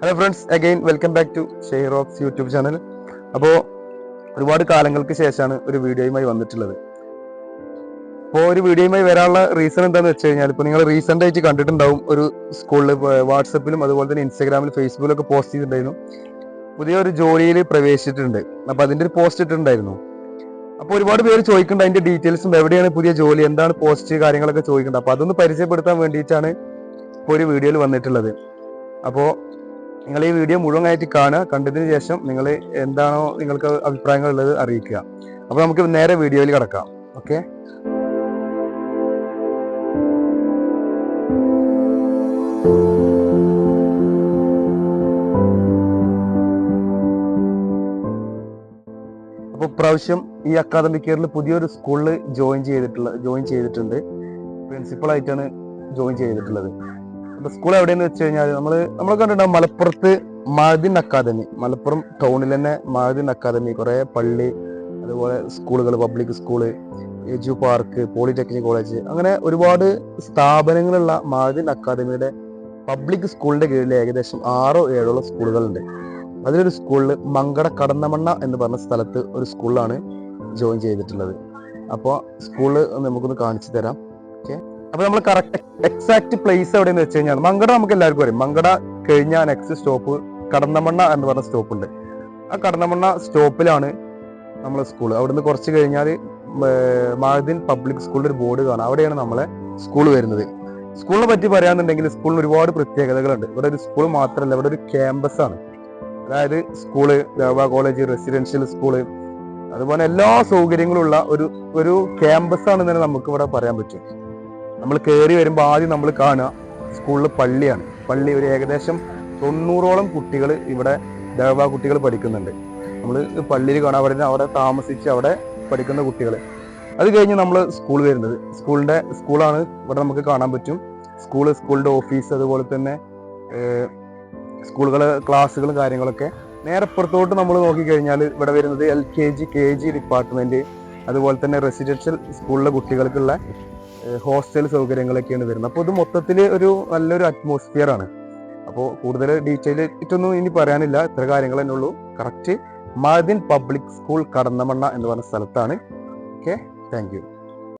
Hello friends again welcome back to share offs YouTube channel അപ്പോൾ ഒരുപാട് കാലങ്ങൾക്ക് ശേഷമാണ് ഒരു വീഡിയോയുമായി വന്നിട്ടുള്ളത്. അപ്പോൾ ഒരു വീഡിയോയുമായി വരാനുള്ള റീസൺ എന്താണെന്ന് വെച്ച് കഴിഞ്ഞാൽ ഇപ്പോൾ നിങ്ങൾ റീസെന്റ് ആയിട്ട് കണ്ടിട്ടുണ്ടാവും ഒരു സ്കൂളിൽ വാട്സപ്പിലും അതുപോലെ തന്നെ ഇൻസ്റ്റാഗ്രാമിലും ഫേസ്ബുക്കിലൊക്കെ പോസ്റ്റ് ചെയ്തിട്ടുണ്ടായിരുന്നു. പുതിയൊരു ജോലിയിൽ പ്രവേശിച്ചിട്ടുണ്ട്. അപ്പോൾ അതിന്റെ ഒരു പോസ്റ്റ് ഇട്ടിട്ടുണ്ടായിരുന്നു. അപ്പോൾ ഒരുപാട് പേര് ചോദിക്കേണ്ട അതിന്റെ ഡീറ്റെയിൽസും എവിടെയാണ് പുതിയ ജോലി? എന്താണ് പോസ്റ്റ് കാര്യങ്ങളൊക്കെ ചോദിക്കേണ്ടത് അപ്പോൾ അതൊന്ന് പരിചയപ്പെടുത്താൻ വേണ്ടിയിട്ടാണ് ഇപ്പോൾ ഒരു വീഡിയോയിൽ വന്നിട്ടുള്ളത്. അപ്പോൾ നിങ്ങൾ ഈ വീഡിയോ മുഴുവനായിട്ട് കാണുക കണ്ടതിന് ശേഷം നിങ്ങൾ എന്താണോ നിങ്ങൾക്ക് അഭിപ്രായങ്ങൾ ഉള്ളത് അറിയിക്കുക. അപ്പോൾ നമുക്ക് നേരെ വീഡിയോയിൽ കിടക്കാം. ഓക്കെ അപ്പോൾ പ്രാവശ്യം ഈ അക്കാദമിക് ഇയറിൽ പുതിയൊരു സ്കൂളിൽ ജോയിൻ ചെയ്തിട്ടുള്ള ജോയിൻ ചെയ്തിട്ടുണ്ട്. പ്രിൻസിപ്പൾ ആയിട്ടാണ് ജോയിൻ ചെയ്തിട്ടുള്ളത്. സ്കൂൾ എവിടെയെന്ന് വെച്ച് കഴിഞ്ഞാൽ നമ്മൾ നമ്മൾ കണ്ടിട്ടുണ്ടാവും മലപ്പുറത്ത് മഹദിൻ അക്കാദമി മലപ്പുറം ടൗണിൽ തന്നെ മഹദിൻ അക്കാദമി കുറെ പള്ളി അതുപോലെ സ്കൂളുകൾ public school edu park polytechnic college അങ്ങനെ ഒരുപാട് സ്ഥാപനങ്ങളുള്ള മഹദിൻ അക്കാദമിയുടെ പബ്ലിക് സ്കൂളിന്റെ കീഴിൽ ഏകദേശം ആറോ ഏഴോളം സ്കൂളുകളുണ്ട് അതിലൊരു സ്കൂളിൽ മങ്കട കടന്നമണ്ണ എന്ന് പറഞ്ഞ സ്ഥലത്ത് ഒരു സ്കൂളിലാണ് ജോയിൻ ചെയ്തിട്ടുള്ളത്. അപ്പോൾ സ്കൂളിൽ നമുക്കൊന്ന് കാണിച്ചു തരാം. ഓക്കെ അപ്പൊ നമ്മൾ കറക്റ്റ് എക്സാക്ട് പ്ലേസ് എവിടെയെന്ന് വെച്ച് കഴിഞ്ഞാൽ മങ്കട നമുക്ക് എല്ലാവർക്കും അറിയാം. മങ്കട കഴിഞ്ഞ നെക്സ്റ്റ് സ്റ്റോപ്പ് കടന്നമണ്ണ എന്ന് പറഞ്ഞ സ്റ്റോപ്പ് ഉണ്ട്. ആ കടന്നമണ്ണ സ്റ്റോപ്പിലാണ് നമ്മളെ സ്കൂൾ അവിടുന്ന് കുറച്ച് കഴിഞ്ഞാൽ മാഹദിൻ പബ്ലിക് സ്കൂളിന്റെ ഒരു ബോർഡ് കാണാം. അവിടെയാണ് നമ്മളെ സ്കൂൾ വരുന്നത്. സ്കൂളിനെ പറ്റി പറയാന്നുണ്ടെങ്കിൽ സ്കൂളിന് ഒരുപാട് പ്രത്യേകതകളുണ്ട്. ഇവിടെ ഒരു സ്കൂൾ മാത്രമല്ല ഇവിടെ ഒരു ക്യാമ്പസ് ആണ്. അതായത് സ്കൂൾ ദേവ കോളേജ് റെസിഡൻഷ്യൽ സ്കൂൾ അതുപോലെ എല്ലാ സൗകര്യങ്ങളും ഉള്ള ഒരു ഒരു ക്യാമ്പസ് ആണെന്ന് തന്നെ നമുക്ക് ഇവിടെ പറയാൻ പറ്റും. നമ്മൾ കയറി വരുമ്പോൾ ആദ്യം നമ്മൾ കാണുക സ്കൂളിൽ പള്ളിയാണ്. പള്ളി ഒരു ഏകദേശം തൊണ്ണൂറോളം കുട്ടികൾ ഇവിടെ ദേവ കുട്ടികൾ പഠിക്കുന്നുണ്ട്. നമ്മൾ പള്ളിയിൽ കാണാൻ അവിടെ അവിടെ താമസിച്ച് അവിടെ പഠിക്കുന്ന കുട്ടികൾ അത് കഴിഞ്ഞ് നമ്മൾ സ്കൂൾ വരുന്നത്. സ്കൂളിന്റെ സ്കൂളാണ് ഇവിടെ നമുക്ക് കാണാൻ പറ്റും. സ്കൂൾ സ്കൂളിന്റെ ഓഫീസ് അതുപോലെ തന്നെ സ്കൂളുകൾ ക്ലാസ്സുകളും കാര്യങ്ങളൊക്കെ നേരെ പുറത്തോട്ട് നമ്മൾ നോക്കിക്കഴിഞ്ഞാൽ ഇവിടെ വരുന്നത് L K G K G department അതുപോലെ തന്നെ റെസിഡൻഷ്യൽ സ്കൂളിലെ കുട്ടികൾക്കുള്ള ഹോസ്റ്റൽ സൗകര്യങ്ങളൊക്കെയാണ് വരുന്നത്. അപ്പോൾ ഇത് മൊത്തത്തിൽ ഒരു നല്ലൊരു അറ്റ്മോസ്ഫിയർ ആണ്. അപ്പോൾ കൂടുതൽ ഡീറ്റെയിൽ ഇട്ടൊന്നും ഇനി പറയാനില്ല. ഇത്ര കാര്യങ്ങൾ തന്നെ ഉള്ളൂ. Correct Madin public school Kadannamanna എന്ന് പറഞ്ഞ സ്ഥലത്താണ്. Okay thank